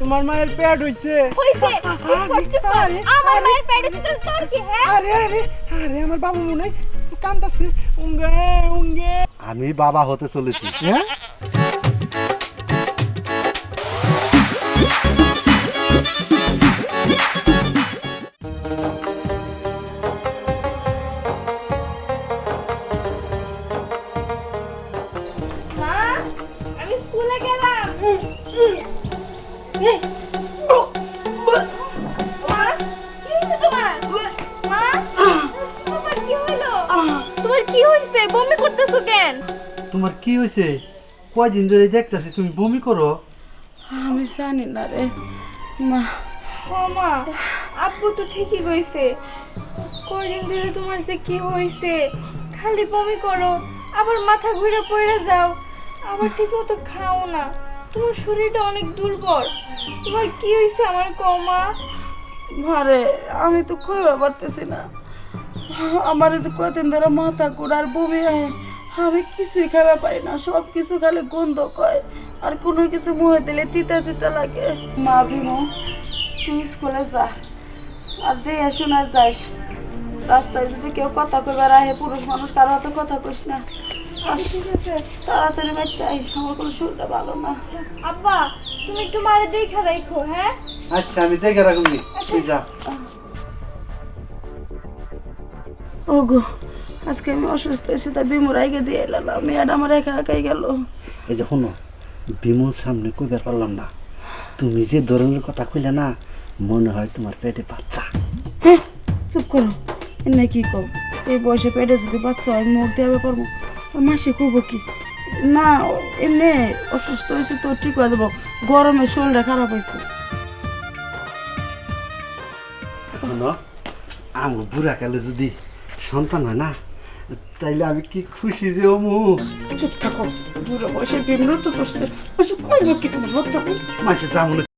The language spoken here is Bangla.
তোমার মায়ের পেট হইছে। হইছে? চুপ কর, চুপ কর। আরে, আমার আরে, মায়ের পেটে ছিল তোর কি হ্যাঁ? আরে আরে আরে আমার বাবা মনে কান্দাছে। উঙ্গে উঙ্গে। আমি বাবা হতে চলেছি। হ্যাঁ? আমি স্কুলে গেলাম। তোমার মা কি তোমার কি হয়েছে বমি করতেছো কেন তোমার কি হয়েছে কয়দিন ধরে দেখতেছি তুমি বমি করো। আমি জানি না রে। মা। মা আপু তো ঠিকই কইছে। কয়দিন ধরে তোমার যে কি হয়েছে খালি বমি করো আবার মাথা ঘুরে পড়ে যাও আবার ঠিক মতো খাও না। তোমার শরীরটা অনেক দুর্বল। তোমার কি হয়েছে আমার কমা? মারে আমি তো কইবা পারতেছি না। আমার যে কদিন ধরে মাথা ঘুরার বমি হয় আমি কিছুই খাওয়া পাই না। সব কিছু খালি গন্ধ কয়। আর কোনো কিছু মুখে দিলে তিতা তিতা লাগে। মা ভীমু, তুই স্কুলে যা। আর দিয়ে শোনা যাস। রাস্তায় যদি কেউ কথা কইবার আহে, পুরুষ মানুষ কারও হাতে কথা কইস না। আর ঠিক আছে তাড়াতাড়ি বাড়িতে আইস আমার কোনো শরীরটা ভালো না। আব্বা তুমি একটু মারে দেখা রাখো হ্যাঁ? আচ্ছা আমি দেখে রাখুন তুই যা। ওগো আজকে আমি অসুস্থ হয়েছি তাই বিমুর আগে দিয়ে এলাম। মেয়েটা আমার একা একাই গেল। এই যে শোনো বিমল সামনে কইবার পারলাম না। তুমি যে ধরনের কথা কইলে না মনে হয় তোমার পেটে বাচ্চা। হ্যাঁ চুপ করো। এনে কি কম এই বয়সে পেটে যদি বাচ্চা হয় মুখ দেওয়া পারব মাসে কব কি? না এমনি অসুস্থ হয়েছে তো ঠিক হয়ে যাব গরমে শরীরটা খারাপ হয়েছে। আমার বুড়া কালে যদি সন্তান হয় না তাইলে আমি কি খুশি যে অমু চুপ থাকো বুড়ো বয়সে বিমৃত করছে? কইব কি তোমার বাচ্চা মাসে যাব